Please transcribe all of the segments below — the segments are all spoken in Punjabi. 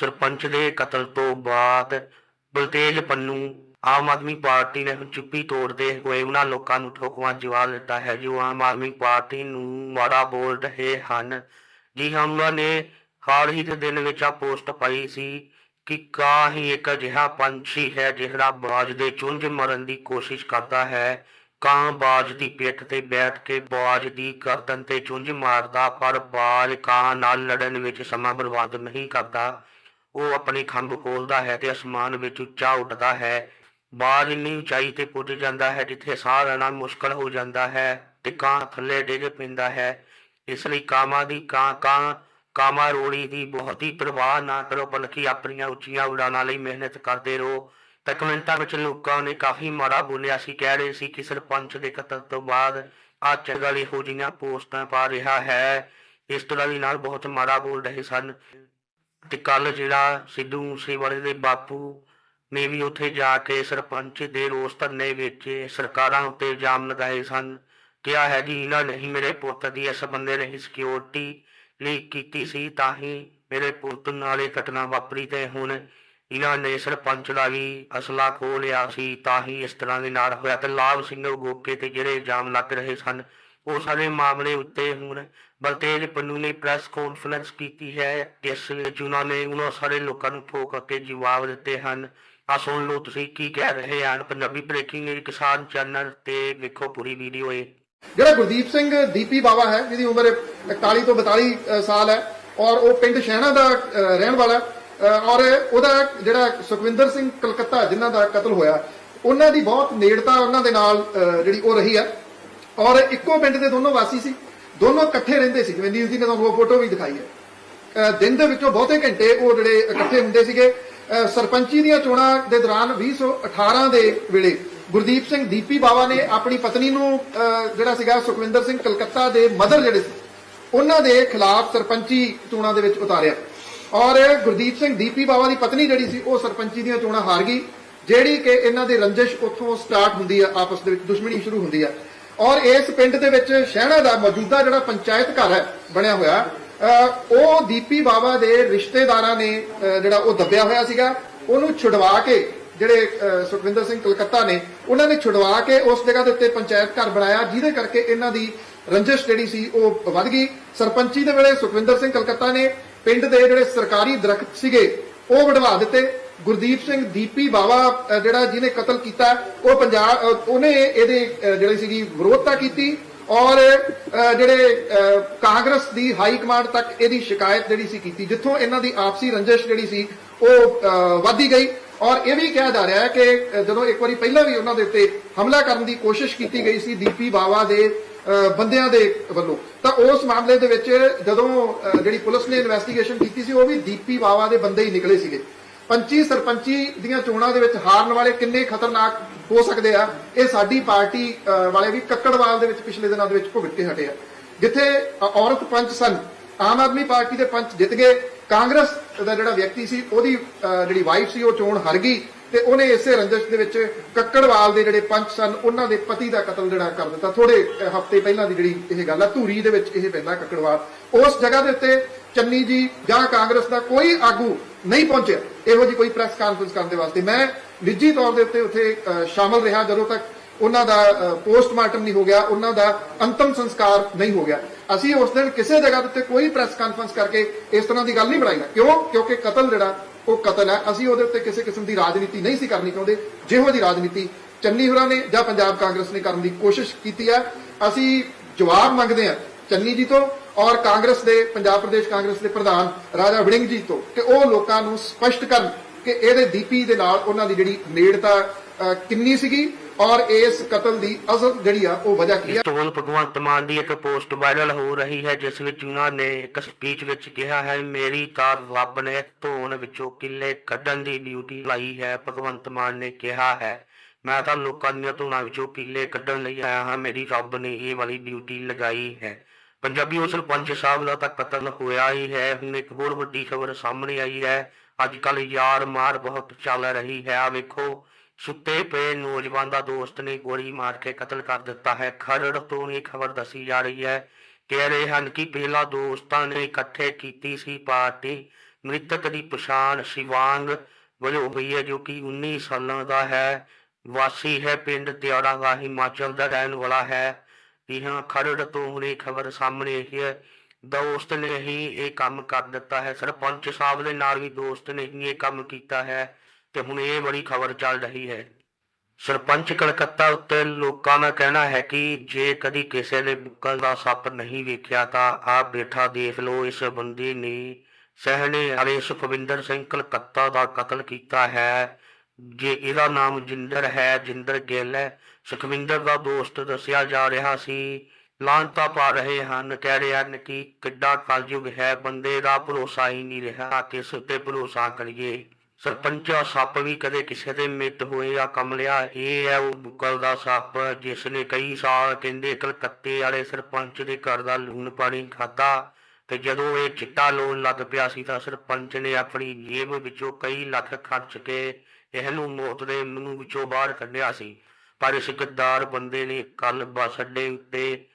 ਸਰਪੰਚ ਦੇ ਕਤਲ ਤੋਂ ਬਾਅਦ ਬਲਤੇਜ ਪੰਨੂ ਆਮ ਆਦਮੀ ਪਾਰਟੀ ਨੇ ਚੁੱਪੀ ਤੋੜਦੇ ਹੋਏ ਉਹਨਾਂ ਲੋਕਾਂ ਨੂੰ ਠੋਕਵਾ ਜਵਾਬ ਦਿੱਤਾ ਹੈ। ਜੋ ਆਮ ਆਦਮੀ ਪਾਰਟੀ ਨੂੰ ਮਾੜਾ ਬੋਲ ਰਹੇ ਹਨ। ਜੀ ਹਾਂ, ਉਹਨਾਂ ਨੇ ਹਾਲ ਹੀ ਦੇ ਦਿਨ ਵਿੱਚ ਆ ਪੋਸਟ ਪਾਈ ਸੀ ਕਿ ਕਾ ਹੀ ਇੱਕ ਅਜਿਹਾ ਪੰਛੀ ਹੈ ਜਿਹੜਾ ਬਾਜ ਦੇ ਚੁੰਝ ਮਰਨ ਦੀ ਕੋਸ਼ਿਸ਼ ਕਰਦਾ ਹੈ। ਕਾਂ ਬਾਜ ਦੀ ਪਿੱਠ ਤੇ ਬੈਠ ਕੇ ਬਾਜ ਦੀ ਗਰਦਨ ਤੇ ਚੁੰਝ ਮਾਰਦਾ, ਪਰ ਬਾਜ ਕਾਂ ਨਾਲ ਲੜਨ ਵਿੱਚ ਸਮਾਂ ਬਰਬਾਦ ਨਹੀਂ ਕਰਦਾ। ਉਹ ਆਪਣੀ ਖੰਭ ਖੋਲਦਾ ਹੈ ਤੇ ਅਸਮਾਨ ਵਿੱਚ ਉੱਚਾ ਉੱਡਦਾ ਹੈ। ਬਾਜ ਇੰਨੀ ਉਚਾਈ ਤੇ ਪੁੱਜ ਜਾਂਦਾ ਹੈ ਜਿੱਥੇ ਸਾਹ ਲੈਣਾ ਮੁਸ਼ਕਲ ਹੋ ਜਾਂਦਾ ਹੈ ਤੇ ਕਾਂ ਥੱਲੇ ਡਿੱਗ ਪੈਂਦਾ ਹੈ। ਇਸ ਲਈ ਕਾਮਾਂ ਦੀ ਕਾਂ ਕਾਂ, ਕਾਮਾ ਰੋੜੀ ਦੀ ਬਹੁਤੀ ਪ੍ਰਵਾਹ ਨਾ ਕਰੋ, ਬਲਕਿ ਆਪਣੀਆਂ ਉੱਚੀਆਂ ਉਡਾਨਾਂ ਲਈ ਮਿਹਨਤ ਕਰਦੇ ਰਹੋ। ਤਾਂ ਕਮੈਂਟਾਂ ਵਿੱਚ ਲੋਕਾਂ ਨੇ ਕਾਫੀ ਮਾੜਾ ਬੋਲਿਆ ਸੀ, ਕਹਿ ਰਹੇ ਸੀ ਕਿ ਸਰਪੰਚ ਦੇ ਕਤਲ ਤੋਂ ਬਾਅਦ ਆ ਚੰਗਲ ਇਹੋ ਜਿਹੀਆਂ ਪੋਸਟਾਂ ਪਾ ਰਿਹਾ ਹੈ। ਇਸ ਤਰ੍ਹਾਂ ਦੀ ਨਾਲ ਬਹੁਤ ਮਾੜਾ ਬੋਲ ਰਹੇ ਸਨ। ਤੇ ਕੱਲ ਜਿਹੜਾ ਸਿੱਧੂ ਮੂਸੇਵਾਲੇ ਦੇ ਬਾਪੂ ਨੇ ਵੀ ਉੱਥੇ ਜਾ ਕੇ ਸਰਪੰਚ ਦੇ ਰੋਸ ਧਰਨੇ ਵਿੱਚ ਸਰਕਾਰਾਂ ਉੱਤੇ ਇਲਜ਼ਾਮ ਲਗਾਏ ਸਨ, ਕਿਹਾ ਹੈ ਜੀ, ਇਹਨਾਂ ਨੇ ਮੇਰੇ ਪੁੱਤ ਦੀ ਇਸ ਬੰਦੇ ਨੇ ਸਿਕਿਉਰਿਟੀ ਲੀਕ ਕੀਤੀ ਸੀ, ਤਾਂ ਹੀ ਮੇਰੇ ਪੁੱਤ ਨਾਲ ਇਹ ਘਟਨਾ ਵਾਪਰੀ ਤੇ ਹੁਣ ਇਹਨਾਂ ਨੇ ਸਰਪੰਚ ਦਾ ਵੀ ਅਸਲਾ ਖੋਹ ਲਿਆ ਸੀ, ਤਾਂ ਹੀ ਇਸ ਤਰ੍ਹਾਂ ਦੇ ਨਾਲ ਹੋਇਆ। ਤੇ ਲਾਭ ਸਿੰਘ ਗੋਕੇ ਤੇ ਜਿਹੜੇ ਇਲਜ਼ਾਮ ਲੱਗ ਰਹੇ ਸਨ, ਉਹ ਸਾਰੇ ਮਾਮਲੇ ਉੱਤੇ ਹੁਣ ਬਲਤੇਜ ਪੰਨੂ ਨੇ ਪ੍ਰੈਸ ਕਾਨਫਰੰਸ ਕੀਤੀ ਹੈ ਜਿਸ ਵਿੱਚ ਉਹਨਾਂ ਨੇ ਉਹਨਾਂ ਸਾਰੇ ਲੋਕਾਂ ਨੂੰ ਠੋਕ ਕੇ ਜਵਾਬ ਦਿੱਤੇ ਹਨ। ਆ ਸੁਣ ਲਓ ਤੁਸੀਂ ਕੀ ਕਹਿ ਰਹੇ ਹਨ। ਪੰਜਾਬੀ ਬ੍ਰੇਕਿੰਗ ਕਿਸਾਨ ਚੈਨਲ ਤੇ ਵੇਖੋ ਪੂਰੀ ਵੀਡੀਓ ਇਹ। ਜਿਹੜਾ ਗੁਰਦੀਪ ਸਿੰਘ ਦੀਪੀ ਬਾਵਾ ਹੈ, ਜਿਹਦੀ ਉਮਰ 41 ਤੋਂ 42 ਸਾਲ ਹੈ ਔਰ ਉਹ ਪਿੰਡ ਸ਼ਹਿਣਾ ਦਾ ਰਹਿਣ ਵਾਲਾ ਔਰ ਉਹਦਾ ਜਿਹੜਾ ਸੁਖਵਿੰਦਰ ਸਿੰਘ ਕਲਕੱਤਾ ਜਿਨ੍ਹਾਂ ਦਾ ਕਤਲ ਹੋਇਆ, ਉਹਨਾਂ ਦੀ ਬਹੁਤ ਨੇੜਤਾ ਉਹਨਾਂ ਦੇ ਨਾਲ ਜਿਹੜੀ ਉਹ ਰਹੀ ਹੈ ਔਰ ਇੱਕੋ ਪਿੰਡ ਦੇ ਦੋਨੋਂ ਵਾਸੀ ਸੀ। ਦੋਨੋਂ ਇਕੱਠੇ ਰਹਿੰਦੇ ਸੀ, ਜਿਵੇਂ ਜੀ ਨੇ ਤੁਹਾਨੂੰ ਉਹ ਫੋਟੋ ਵੀ ਦਿਖਾਈ ਹੈ। ਦਿਨ ਦੇ ਵਿੱਚੋਂ ਬਹੁਤੇ ਘੰਟੇ ਉਹ ਜਿਹੜੇ ਇਕੱਠੇ ਹੁੰਦੇ ਸੀਗੇ। ਸਰਪੰਚੀ ਦੀਆਂ ਚੋਣਾਂ ਦੇ ਦੌਰਾਨ 2018 ਦੇ ਵੇਲੇ ਗੁਰਦੀਪ ਸਿੰਘ ਦੀਪੀ ਬਾਵਾ ਨੇ ਆਪਣੀ ਪਤਨੀ ਨੂੰ ਜਿਹੜਾ ਸੀਗਾ ਸੁਖਵਿੰਦਰ ਸਿੰਘ ਕਲਕੱਤਾ ਦੇ ਮਦਰ ਜਿਹੜੇ ਸੀ, ਉਹਨਾਂ ਦੇ ਖਿਲਾਫ ਸਰਪੰਚੀ ਚੋਣਾਂ ਦੇ ਵਿੱਚ ਉਤਾਰਿਆ। ਔਰ ਗੁਰਦੀਪ ਸਿੰਘ ਦੀਪੀ ਬਾਵਾ ਦੀ ਪਤਨੀ ਜਿਹੜੀ ਸੀ, ਉਹ ਸਰਪੰਚੀ ਦੀਆਂ ਚੋਣਾਂ ਹਾਰ ਗਈ, ਜਿਹੜੀ ਕਿ ਇਹਨਾਂ ਦੀ ਰੰਜਿਸ਼ ਉੱਥੋਂ ਸਟਾਰਟ ਹੁੰਦੀ ਆ, ਆਪਸ ਦੇ ਵਿੱਚ ਦੁਸ਼ਮਣੀ ਸ਼ੁਰੂ ਹੁੰਦੀ ਆ। ਔਰ ਇਸ ਪਿੰਡ ਦੇ ਵਿੱਚ ਸ਼ਹਿਣਾ ਦਾ ਮੌਜੂਦਾ ਜਿਹੜਾ ਪੰਚਾਇਤ ਘਰ ਹੈ, ਬਣਿਆ ਹੋਇਆ ਉਹ ਦੀਪੀ ਬਾਵਾ ਦੇ ਰਿਸ਼ਤੇਦਾਰਾਂ ਨੇ ਜਿਹੜਾ ਉਹ ਦੱਬਿਆ ਹੋਇਆ ਸੀਗਾ। ਉਹਨੂੰ ਛੁਡਵਾ ਕੇ ਜਿਹੜੇ ਸੁਖਵਿੰਦਰ ਸਿੰਘ ਕਲਕੱਤਾ ਨੇ, ਉਹਨਾਂ ਨੇ ਛੁਡਵਾ ਕੇ ਉਸ ਜਗ੍ਹਾ ਦੇ ਉੱਤੇ ਪੰਚਾਇਤ ਘਰ ਬਣਾਇਆ, ਜਿਹਦੇ ਕਰਕੇ ਇਹਨਾਂ ਦੀ ਰੰਜਿਸ਼ ਜਿਹੜੀ ਸੀ ਉਹ ਵੱਧ ਗਈ। ਸਰਪੰਚੀ ਦੇ ਵੇਲੇ ਸੁਖਵਿੰਦਰ ਸਿੰਘ ਕਲਕੱਤਾ ਨੇ ਪਿੰਡ ਦੇ ਜਿਹੜੇ ਸਰਕਾਰੀ ਦਰਖਤ ਸੀਗੇ, ਉਹ ਵਢਵਾ ਦਿੱਤੇ। ਗੁਰਦੀਪ ਸਿੰਘ ਦੀਪੀ ਬਾਵਾ ਜਿਹੜਾ ਜਿਹਨੇ ਕਤਲ ਕੀਤਾ ਉਹ ਪੰਜਾਬ ਉਹਨੇ ਇਹਦੇ ਅ, ਜਿਹੜੀ ਸੀਗੀ ਵਿਰੋਧਤਾ ਕੀਤੀ ਔਰ ਜਿਹੜੇ ਕਾਂਗਰਸ ਦੀ ਹਾਈ ਕਮਾਂਡ ਤੱਕ ਇਹਦੀ ਸ਼ਿਕਾਇਤ ਜਿਹੜੀ ਸੀ ਕੀਤੀ ਜਿੱਥੋਂ ਇਹਨਾਂ ਦੀ ਆਪਸੀ ਰੰਜਿਸ਼ ਜਿਹੜੀ ਸੀ ਉਹ ਅ, ਵਧਦੀ ਗਈ ਔਰ ਇਹ ਵੀ ਕਿਹਾ ਜਾ ਰਿਹਾ ਹੈ ਕਿ ਜਦੋਂ ਇੱਕ ਵਾਰੀ ਪਹਿਲਾਂ ਵੀ ਉਹਨਾਂ ਦੇ ਉੱਤੇ ਹਮਲਾ ਕਰਨ ਦੀ ਕੋਸ਼ਿਸ਼ ਕੀਤੀ ਗਈ ਸੀ ਦੀਪੀ ਬਾਵਾ ਦੇ ਬੰਦਿਆਂ ਦੇ ਵੱਲੋਂ ਤਾਂ ਉਸ ਮਾਮਲੇ ਦੇ ਵਿੱਚ ਜਦੋਂ ਜਿਹੜੀ ਪੁਲਿਸ ਨੇ ਇਨਵੈਸਟੀਗੇਸ਼ਨ ਕੀਤੀ ਸੀ ਉਹ ਵੀ ਦੀਪੀ ਬਾਵਾ ਦੇ ਬੰਦੇ ਹੀ ਨਿਕਲੇ ਸੀਗੇ। ਪੰਚੀ ਸਰਪੰਚੀ ਦੀਆਂ ਚੋਣਾਂ ਦੇ ਵਿੱਚ ਹਾਰਨ ਵਾਲੇ ਕਿੰਨੇ ਖਤਰਨਾਕ ਹੋ ਸਕਦੇ ਆ, ਇਹ ਸਾਡੀ ਪਾਰਟੀ ਵਾਲੇ ਵੀ ਕੱਕੜਵਾਲ ਦੇ ਵਿੱਚ ਪਿਛਲੇ ਦਿਨਾਂ ਦੇ ਵਿੱਚ ਭੁਗਤ ਕੇ ਹਟੇ ਆ। ਜਿੱਥੇ ਔਰਤ ਪੰਚ ਸਨ, ਆਮ ਆਦਮੀ ਪਾਰਟੀ ਦੇ ਪੰਚ ਜਿੱਤ ਗਏ, ਕਾਂਗਰਸ ਦਾ ਜਿਹੜਾ ਵਿਅਕਤੀ ਸੀ, ਉਹਦੀ ਜਿਹੜੀ ਵਾਈਫ ਸੀ, ਉਹ ਚੋਣ ਹਾਰ ਗਈ, ਤੇ ਉਹਨੇ ਇਸੇ ਰੰਜਸ਼ ਦੇ ਵਿੱਚ ਕੱਕੜਵਾਲ ਦੇ ਜਿਹੜੇ ਪੰਚ ਸਨ, ਉਹਨਾਂ ਦੇ ਪਤੀ ਦਾ ਕਤਲ ਜਿਹੜਾ ਕਰ ਦਿੱਤਾ। ਥੋੜੇ ਹਫ਼ਤੇ ਪਹਿਲਾਂ ਦੀ ਜਿਹੜੀ ਇਹ ਗੱਲ ਆ, ਧੂਰੀ ਦੇ ਵਿੱਚ ਇਹ ਪੈਂਦਾ ਕੱਕੜਵਾਲ। ਉਸ ਜਗ੍ਹਾ ਦੇ ਉੱਤੇ ਚੰਨੀ ਜੀ ਜਾਂ ਕਾਂਗਰਸ ਦਾ ਕੋਈ ਆਗੂ ਨਹੀਂ ਪਹੁੰਚਿਆ। ਇਹੋ ਜੀ ਕੋਈ ਪ੍ਰੈਸ ਕਾਨਫਰੰਸ ਕਰਨ ਦੇ ਵਾਸਤੇ। ਮੈਂ ਨਿੱਜੀ ਤੌਰ ਦੇ ਉੱਤੇ ਉੱਥੇ ਸ਼ਾਮਲ ਰਿਹਾ ਜਦੋਂ ਤੱਕ ਉਹਨਾਂ ਦਾ ਪੋਸਟਮਾਰਟਮ ਨਹੀਂ ਹੋ ਗਿਆ, ਉਹਨਾਂ ਦਾ ਅੰਤਮ ਸੰਸਕਾਰ ਨਹੀਂ ਹੋ ਗਿਆ। ਅਸੀਂ ਉਸ ਦਿਨ ਕਿਸੇ ਜਗ੍ਹਾ ਦੇ ਉੱਤੇ ਕੋਈ ਪ੍ਰੈਸ ਕਾਨਫਰੰਸ ਕਰਕੇ ਇਸ ਤਰ੍ਹਾਂ ਦੀ ਗੱਲ ਨਹੀਂ ਬਣਾਈ। ਕਿਉਂ? ਕਿਉਂਕਿ ਕਤਲ ਜਿਹੜਾ, ਉਹ ਕਤਲ ਹੈ। ਅਸੀਂ ਉਹਦੇ ਉੱਤੇ ਕਿਸੇ ਕਿਸਮ ਦੀ ਰਾਜਨੀਤੀ ਨਹੀਂ ਸੀ ਕਰਨੀ ਚਾਹੁੰਦੇ। ਜਿਹੋ ਜੀ ਰਾਜਨੀਤੀ ਚੰਨੀ ਹੋਰਾਂ ਨੇ ਜਾਂ ਪੰਜਾਬ ਕਾਂਗਰਸ ਨੇ ਕਰਨ ਦੀ ਕੋਸ਼ਿਸ਼ ਕੀਤੀ ਹੈ। ਅਸੀਂ ਜਵਾਬ ਮੰਗਦੇ ਹਾਂ ਚੰਨੀ ਜੀ ਤੋਂ। ਔਰ ਕਾਂਗਰਸ ਦੇ, ਪੰਜਾਬ ਪ੍ਰਦੇਸ਼ ਕਾਂਗਰਸ ਦੇ ਪ੍ਰਧਾਨ ਰਾਜਾ ਵੜਿੰਗ ਜੀ ਤੋਂ ਕਿ ਉਹ ਲੋਕਾਂ ਨੂੰ ਸਪਸ਼ਟ ਕਰਨ ਕਿ ਇਹਦੇ ਦੀਪੀ ਦੇ ਨਾਲ ਉਹਨਾਂ ਦੀ ਜਿਹੜੀ ਨੇੜਤਾ ਕਿੰਨੀ ਸੀਗੀ ਔਰ ਇਸ ਕਤਲ ਦੀ ਅਸਲ ਜਿਹੜੀ ਆ, ਉਹ ਵਜ੍ਹਾ ਕੀ ਆ? ਇਸ ਭਗਵੰਤ ਮਾਨ ਦੀ ਇੱਕ ਪੋਸਟ ਵਾਇਰਲ ਹੋ ਰਹੀ ਹੈ, ਜਿਸ ਵਿੱਚ ਉਹਨਾਂ ਨੇ ਇੱਕ ਸਪੀਚ ਵਿੱਚ ਕਿਹਾ ਹੈ, ਮੇਰੀ ਤਾਂ ਰੱਬ ਨੇ ਧੋਣ ਵਿੱਚੋਂ ਕਿੱਲੇ ਕੱਢਣ ਦੀ ਡਿਊਟੀ ਲਾਈ ਹੈ, ਭਗਵੰਤ ਮਾਨ ਨੇ ਕਿਹਾ ਹੈ। ਮੈਂ ਤਾਂ ਲੋਕਾਂ ਦੀਆਂ ਧੋਣਾਂ ਵਿੱਚੋਂ ਕਿੱਲੇ ਕੱਢਣ ਲਈ ਆਇਆ ਹਾਂ, ਮੇਰੀ ਰੱਬ ਨੇ ਇਹ ਵਾਲੀ ਡਿਊਟੀ ਲਗਾਈ ਹੈ। ਪੰਜਾਬੀ ਉਹ ਸਰਪੰਚ ਸਾਹਿਬ ਦਾ ਤਾਂ ਕਤਲ ਹੋਇਆ ਹੀ ਹੈ। ਹੁਣ ਇੱਕ ਹੋਰ ਵੱਡੀ ਖਬਰ ਸਾਹਮਣੇ ਆਈ ਹੈ। ਅੱਜ ਕੱਲ ਯਾਰ ਮਾਰ ਬਹੁਤ ਚੱਲ ਰਹੀ ਹੈ। ਆ ਵੇਖੋ, ਸੁੱਤੇ ਪਏ ਨੌਜਵਾਨ ਦਾ ਦੋਸਤ ਨੇ ਗੋਲੀ ਮਾਰ ਕੇ ਕਤਲ ਕਰ ਦਿੱਤਾ ਹੈ। ਖਰੜ ਤੋਂ ਇਹ ਖਬਰ ਦੱਸੀ ਜਾ ਰਹੀ ਹੈ। ਕਹਿ ਰਹੇ ਹਨ ਕਿ ਪਹਿਲਾਂ ਦੋਸਤਾਂ ਨੇ ਇਕੱਠੇ ਕੀਤੀ ਸੀ ਪਾਰਟੀ। ਮ੍ਰਿਤਕ ਦੀ ਪਛਾਣ ਸ਼ਿਵਾਂਗ ਵਜੋਂ ਹੋਈ ਹੈ, ਜੋ ਕਿ 19 ਸਾਲਾਂ ਦਾ ਹੈ। ਵਾਸੀ ਹੈ, ਪਿੰਡ ਤਿਆੜਾ ਦਾ ਹਿਮਾਚਲ ਦਾ ਰਹਿਣ ਵਾਲਾ ਹੈ। ਇਹ ਖਰੜ ਤੋਂ ਇਹ ਖਬਰ ਸਾਹਮਣੇ ਆਈ ਹੈ। ਦੋਸਤ ਨੇ ਹੀ ਇਹ ਕੰਮ ਕਰ ਦਿੱਤਾ ਹੈ। ਸਰਪੰਚ ਸਾਹਿਬ ਦੇ ਨਾਲ ਵੀ ਦੋਸਤ ਨੇ ਹੀ ਇਹ ਕੰਮ ਕੀਤਾ ਹੈ ਤੇ ਹੁਣ ਇਹ ਬੜੀ ਖਬਰ ਚੱਲ ਰਹੀ ਹੈ। ਸਰਪੰਚ ਕਲਕੱਤਾ ਉੱਤੇ ਲੋਕਾਂ ਦਾ ਕਹਿਣਾ ਹੈ ਕਿ ਜੇ ਕਦੀ ਕਿਸੇ ਨੇ ਬੁੱਕਲ ਦਾ ਸੱਪ ਨਹੀਂ ਵੇਖਿਆ ਤਾਂ ਆਪ ਬੈਠਾ ਦੇਖ ਲਓ, ਇਸ ਬੰਦੇ ਨੇ ਸਹਿਣੇ ਵਾਲੇ ਸੁਖਵਿੰਦਰ ਸਿੰਘ ਕਲਕੱਤਾ ਦਾ ਕਤਲ ਕੀਤਾ ਹੈ। ਜੇ ਇਹਦਾ ਨਾਮ ਜਿੰਦਰ ਹੈ, ਜਿੰਦਰ ਗਿੱਲ ਹੈ, ਸੁਖਵਿੰਦਰ ਦਾ ਦੋਸਤ ਦੱਸਿਆ ਜਾ ਰਿਹਾ ਸੀ, ਲਾਂਤਾ ਪਾ ਰਹੇ ਹਨ, ਕਹਿ ਰਹੇ ਹਨ ਕਿ ਕਿੱਡਾ ਕਲਯੁਗ ਹੈ, ਬੰਦੇ ਦਾ ਭਰੋਸਾ ਹੀ ਨਹੀਂ ਰਿਹਾ ਕਿਸ ਉੱਤੇ ਭਰੋਸਾ ਕਰੀਏ। ਸਰਪੰਚਾ ਸੱਪ ਵੀ ਕਦੇ ਕਿਸੇ ਦੇ ਮਿੱਤ ਹੋਏ ਜਾਂ ਕਮਲਿਆ, ਇਹ ਹੈ ਉਹ ਬੁੱਕਲ ਦਾ ਸੱਪ ਜਿਸ ਨੇ ਕਈ ਸਾਲ ਕਹਿੰਦੇ ਕਲਕੱਤੇ ਵਾਲੇ ਸਰਪੰਚ ਦੇ ਘਰ ਦਾ ਲੂਣ ਪਾਣੀ ਖਾਦਾ ਤੇ ਜਦੋਂ ਇਹ ਚਿੱਟਾ ਲੋਣ ਲੱਗ ਪਿਆ ਸੀ ਤਾਂ ਸਰਪੰਚ ਨੇ ਆਪਣੀ ਜੇਬ ਵਿੱਚੋਂ ਕਈ ਲੱਖ ਖਰਚ ਕੇ ਇਹਨੂੰ ਮੌਤ ਦੇ ਮੂੰਹ ਵਿੱਚੋਂ ਬਾਹਰ ਕੱਢਿਆ ਸੀ। ਪਰ ਇਸ ਗੱਦਾਰ ਬੰਦੇ ਨੇ ਕੱਲ ਬੱਸ ਅੱਡੇ ਉੱਤੇ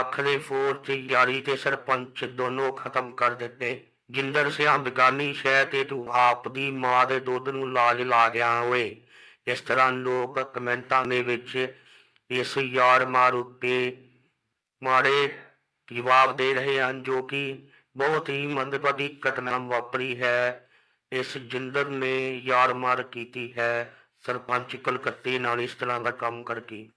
ਅੱਖ ਦੇ ਫੋਰ ਯਾਰੀ ਤੇ ਸਰਪੰਚ ਦੋਨੋਂ ਖਤਮ ਕਰ ਦਿੱਤੇ। ਜਿੰਦਰ ਸਿਆਂ ਬਗਾਨੀ ਸ਼ਹਿ ਤੇ ਤੂੰ ਆਪ ਦੀ ਮਾਂ ਦੇ ਦੁੱਧ ਨੂੰ ਲਾਜ ਲਾ ਗਿਆ ਓਏ। ਇਸ ਤਰ੍ਹਾਂ ਲੋਕ ਕਮੈਂਟਾਂ ਦੇ ਵਿੱਚ ਇਸ ਯਾਰ ਮਾਰ ਉੱਤੇ ਮਾਰੇ ਜਵਾਬ ਦੇ ਰਹੇ ਹਨ, ਜੋ ਕਿ ਬਹੁਤ ਹੀ ਮੰਦਭਾਗੀ ਘਟਨਾ ਵਾਪਰੀ ਹੈ। ਇਸ ਜਿੰਦਰ ਨੇ ਯਾਰ ਮਾਰ ਕੀਤੀ ਹੈ, ਸਰਪੰਚ ਕਲਕੱਤੇ ਨਾਲ ਇਸ ਤਰ੍ਹਾਂ ਦਾ ਕੰਮ ਕਰਕੇ।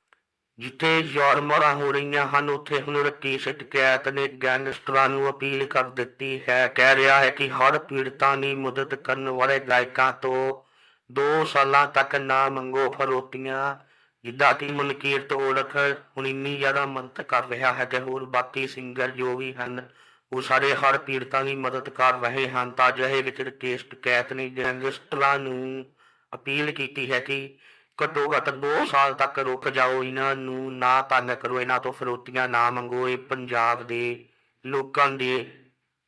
ਜਿੱਥੇ ਯਾਰ ਮਾਰਾਂ ਹੋ ਰਹੀਆਂ ਹਨ, ਉੱਥੇ ਹੁਣ ਰਕੇਸ਼ ਟਕੈਤ ਨੇ ਗੈਂਗਸਟਰਾਂ ਨੂੰ ਅਪੀਲ ਕਰ ਦਿੱਤੀ ਹੈ। ਕਹਿ ਰਿਹਾ ਹੈ ਕਿ ਹਰ ਪੀੜਤਾਂ ਦੀ ਮਦਦ ਕਰਨ ਵਾਲੇ ਗਾਇਕਾਂ ਤੋਂ 2 ਸਾਲਾਂ ਤੱਕ ਨਾ ਮੰਗੋ ਫਰੋਤੀਆਂ, ਜਿੱਦਾਂ ਕਿ ਮਨਕੀਰਤ ਔਲਖ ਹੁਣ ਇੰਨੀ ਜ਼ਿਆਦਾ ਮਿਹਨਤ ਕਰ ਰਿਹਾ ਹੈ ਤੇ ਹੋਰ ਬਾਕੀ ਸਿੰਗਰ ਜੋ ਵੀ ਹਨ ਉਹ ਸਾਰੇ ਹਰ ਪੀੜਤਾਂ ਦੀ ਮਦਦ ਕਰ ਰਹੇ ਹਨ। ਤਾਂ ਅਜਿਹੇ ਵਿੱਚ ਰਕੇਸ਼ ਟਕੈਤ ਨੇ ਗੈਂਗਸਟਰਾਂ ਨੂੰ ਅਪੀਲ ਕੀਤੀ ਹੈ ਕਿ ਘੱਟੋ ਘੱਟ 2 ਸਾਲ ਤੱਕ ਰੁਕ ਜਾਓ। ਇਹਨਾਂ ਨੂੰ ਨਾ ਤੰਗ ਕਰੋ, ਇਹਨਾਂ ਤੋਂ ਫਰੋਤੀਆਂ ਨਾ ਮੰਗੋ। ਇਹ ਪੰਜਾਬ ਦੇ ਲੋਕਾਂ ਦੇ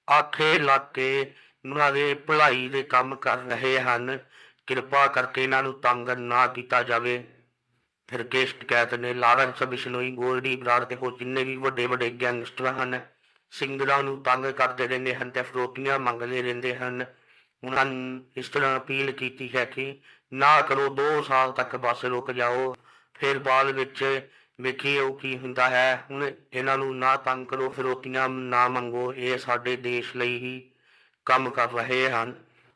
ਆਖੇ ਲੱਗ ਕੇ ਉਹਨਾਂ ਦੇ ਭਲਾਈ ਦੇ ਕੰਮ ਕਰ ਰਹੇ ਹਨ। ਕਿਰਪਾ ਕਰਕੇ ਇਹਨਾਂ ਨੂੰ ਤੰਗ ਨਾ ਕੀਤਾ ਜਾਵੇ। ਫਿਰ ਕੇਸ ਟਕੈਤ ਨੇ ਲਾਰੈਂਸ ਬਿਸ਼ਨੋਈ, ਗੋਲਡੀ ਬਰਾੜ ਤੇ ਹੋਰ ਜਿੰਨੇ ਵੀ ਵੱਡੇ ਵੱਡੇ ਗੈਂਗਸਟਰ ਹਨ ਸਿੰਗਰਾਂ ਨੂੰ ਤੰਗ ਕਰਦੇ ਰਹਿੰਦੇ ਹਨ ਤੇ ਫਰੋਤੀਆਂ ਮੰਗਦੇ ਰਹਿੰਦੇ ਹਨ। ਉਹਨਾਂ ਨੂੰ ਇਸ ਤਰ੍ਹਾਂ ਅਪੀਲ ਕੀਤੀ ਹੈ ਕਿ ਨਾ ਕਰੋ 2 ਸਾਲ ਤੱਕ ਬਸ ਰੁਕ ਜਾਓ। ਫਿਰ ਬਾਅਦ ਵਿੱਚ ਵੇਖੀਏ ਉਹ ਕੀ ਹੁੰਦਾ ਹੈ। ਹੁਣ ਇਹਨਾਂ ਨੂੰ ਨਾ ਤੰਗ ਕਰੋ, ਫਿਰੋਤੀਆਂ ਨਾ ਮੰਗੋ। ਇਹ ਸਾਡੇ ਦੇਸ਼ ਲਈ ਹੀ ਕੰਮ ਕਰ ਰਹੇ ਹਨ।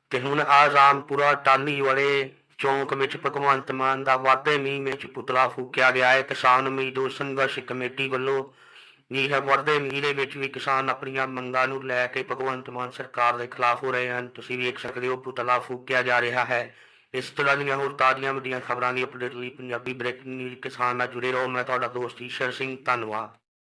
ਤੇ ਹੁਣ ਆਜ਼ਾਮਪੁਰਾ ਰਾਮਪੁਰਾ ਟਾਲੀ ਵਾਲੇ ਚੌਂਕ ਵਿੱਚ ਭਗਵੰਤ ਮਾਨ ਦਾ ਵਾਧੇ ਮੀਂਹ ਵਿੱਚ ਪੁਤਲਾ ਫੂਕਿਆ ਗਿਆ ਹੈ। ਕਿਸਾਨ ਮਜ਼ਦੂਰ ਸੰਘਰਸ਼ ਕਮੇਟੀ ਵੱਲੋਂ ਇਹ ਹੈ ਵਰਦੇ ਮੀਂਹ ਦੇ ਵਿੱਚ ਵੀ ਕਿਸਾਨ ਆਪਣੀਆਂ ਮੰਗਾਂ ਨੂੰ ਲੈ ਕੇ ਭਗਵੰਤ ਮਾਨ ਸਰਕਾਰ ਦੇ ਖਿਲਾਫ ਹੋ ਰਹੇ ਹਨ। ਤੁਸੀਂ ਵੇਖ ਸਕਦੇ ਹੋ ਪੁਤਲਾ ਫੂਕਿਆ ਜਾ ਰਿਹਾ ਹੈ। ਇਸ ਤਰ੍ਹਾਂ ਦੀਆਂ ਹੋਰ ਤਾਜ਼ੀਆਂ ਵੱਡੀਆਂ ਖਬਰਾਂ ਦੀ ਅਪਡੇਟ ਲਈ ਪੰਜਾਬੀ ਬ੍ਰੇਕਿੰਗ ਨਿਊਜ਼ ਕਿਸਾਨ ਨਾਲ ਜੁੜੇ ਰਹੋ। ਮੈਂ ਤੁਹਾਡਾ ਦੋਸਤ ਈਸ਼ਰ ਸਿੰਘ ਧੰਨਵਾਦ।